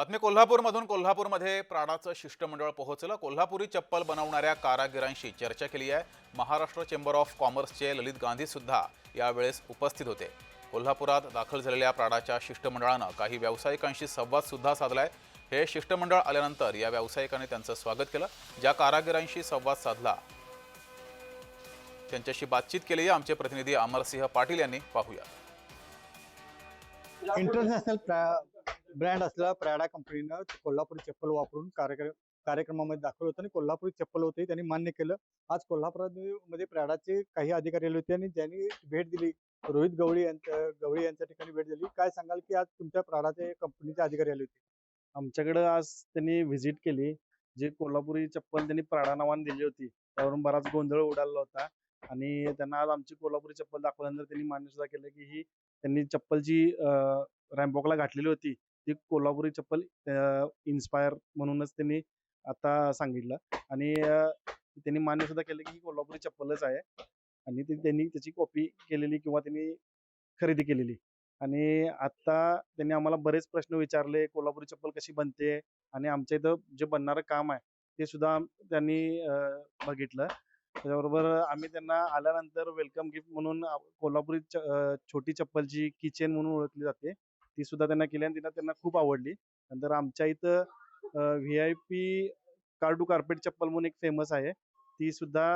बातमी कोल्हापूरमधून. कोल्हापूरमध्ये प्राडाचं शिष्टमंडळ पोहोचलं. कोल्हापुरी चप्पल बनवणाऱ्या कारागिरांशी चर्चा केली आहे. महाराष्ट्र चेंबर ऑफ कॉमर्सचे ललित गांधी सुद्धा यावेळेस उपस्थित होते. कोल्हापुरात दाखल झालेल्या प्राडाच्या शिष्टमंडळानं काही व्यावसायिकांशी संवाद सुद्धा साधलाय. हे शिष्टमंडळ आल्यानंतर या व्यावसायिकांनी त्यांचं स्वागत केलं. ज्या कारागिरांशी संवाद साधला त्यांच्याशी बातचीत केली आहे आमचे प्रतिनिधी अमरसिंह पाटील यांनी. पाहूया. इंटरनॅशनल ब्रँड असलेला प्रॅडा कंपनीनं कोल्हापुरी चप्पल वापरून कार्यक्रम कार्यक्रमामध्ये दाखवलं होतं आणि कोल्हापुरी चप्पल होते त्यांनी मान्य केलं. आज कोल्हापुरामध्ये प्रॅडाचे काही अधिकारी आले होते आणि ज्यांनी भेट दिली. रोहित गवळी यांच्या गवळी यांच्या ठिकाणी भेट दिली. काय सांगाल की आज तुमच्या प्राडाचे कंपनीचे अधिकारी आले होते? आमच्याकडं आज त्यांनी व्हिजिट केली. जे कोल्हापुरी चप्पल त्यांनी प्राडा नावाने दिली होती त्यावरून बराच गोंधळ उडाला होता. आणि त्यांना आज आमची कोल्हापुरी चप्पल दाखवल्यानंतर त्यांनी मान्य सुद्धा केलं की ही त्यांनी चप्पल जी रॅम्बॉकला घातलेली होती. ती कोल्हापुरी चप्पल इन्स्पायर म्हणूनच त्यांनी आता सांगितलं. आणि त्यांनी मान्य सुद्धा केलं की ही कोल्हापुरी चप्पलच आहे. आणि ती त्यांनी त्याची कॉपी केलेली किंवा त्यांनी खरेदी केलेली. आणि आता त्यांनी आम्हाला बरेच प्रश्न विचारले कोल्हापुरी चप्पल कशी बनते? आणि आमच्या इथं जे बनणारं काम आहे ते सुद्धा त्यांनी बघितलं. त्याच्याबरोबर आम्ही त्यांना आल्यानंतर वेलकम गिफ्ट म्हणून कोल्हापुरी च- छोटी चप्पल जी किचन म्हणून ओळखली जाते. ती सुद्धा त्यांना केली आणि त्यांना त्यांना खूप आवडली. नंतर आमच्या इथं V I P car to carpet चप्पल म्हणून एक फेमस आहे. ती सुद्धा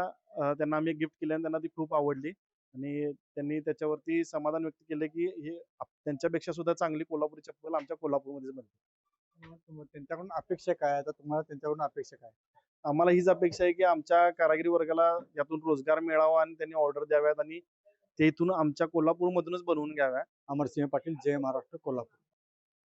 त्यांना आम्ही गिफ्ट केली आणि त्यांना ती खूप आवडली. आणि त्यांनी त्याच्यावरती समाधान व्यक्त केलं की हे त्यांच्यापेक्षा सुद्धा चांगली कोल्हापुरी चप्पल आमच्या कोल्हापूरमध्येच बनते त्यांच्याकडून अपेक्षा काय? आता तुम्हाला त्यांच्याकडून अपेक्षा काय? आम्हाला हीच अपेक्षा आहे की आमच्या कारागिरी वर्गाला यातून रोजगार मिळावा आणि त्यांनी ऑर्डर द्याव्यात आणि ते इथून आमच्या कोल्हापूरमधूनच बनवून घ्याव्या. अमरसिंह पाटील जय महाराष्ट्र कोल्हापूर.